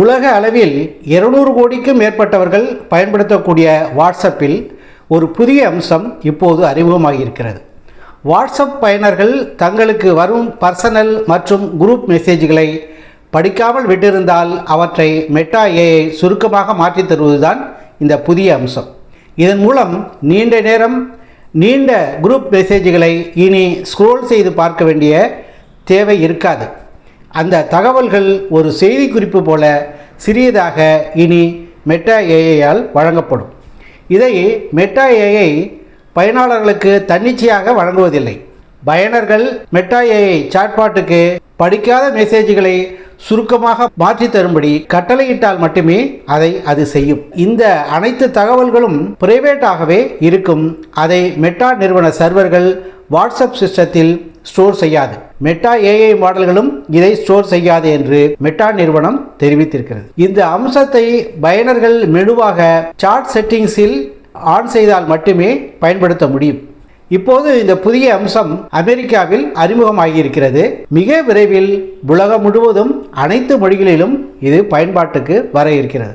உலக அளவில் இருநூறு கோடிக்கும் மேற்பட்டவர்கள் பயன்படுத்தக்கூடிய வாட்ஸ்அப்பில் ஒரு புதிய அம்சம் இப்போது அறிமுகமாகியிருக்கிறது. வாட்ஸ்அப் பயனர்கள் தங்களுக்கு வரும் பர்சனல் மற்றும் குரூப் மெசேஜ்களை படிக்காமல் விட்டிருந்தால் அவற்றை மெட்டா ஏஐ சுருக்கமாக மாற்றித் தருவதுதான் இந்த புதிய அம்சம். இதன் மூலம் நீண்ட நேரம் நீண்ட குரூப் மெசேஜ்களை இனி ஸ்க்ரோல் செய்து பார்க்க வேண்டிய தேவை இருக்காது. அந்த தகவல்கள் ஒரு செய்திக்குறிப்பு போல சிறியதாக இனி மெட்டா ஏஐயால் வழங்கப்படும். இதை மெட்டா ஏஐ பயனாளர்களுக்கு தன்னிச்சையாக வழங்குவதில்லை. பயனர்கள் மெட்டா ஏஐ சாட்பாட்டுக்கு படிக்காத மெசேஜ்களை சுருக்கமாக மாற்றி தரும்படி கட்டளையிட்டால் மட்டுமே அதை அது செய்யும். இந்த அனைத்து தகவல்களும் பிரைவேட்டாகவே இருக்கும். அதை மெட்டா நிறுவன சர்வர்கள் வாட்ஸ்அப் சிஸ்டத்தில் ஸ்டோர் செய்யாது. மெட்டா ஏஐ மாடல்களும் இதை ஸ்டோர் செய்யாது என்று மெட்டா நிறுவனம் தெரிவித்திருக்கிறது. இந்த அம்சத்தை பயனர்கள் மெதுவாக சார்ட் செட்டிங்ஸில் ஆன் செய்தால் மட்டுமே பயன்படுத்த முடியும். இப்போது இந்த புதிய அம்சம் அமெரிக்காவில் அறிமுகமாகியிருக்கிறது. மிக விரைவில் உலகம் முழுவதும் அனைத்து மொழிகளிலும் இது பயன்பாட்டுக்கு வர இருக்கிறது.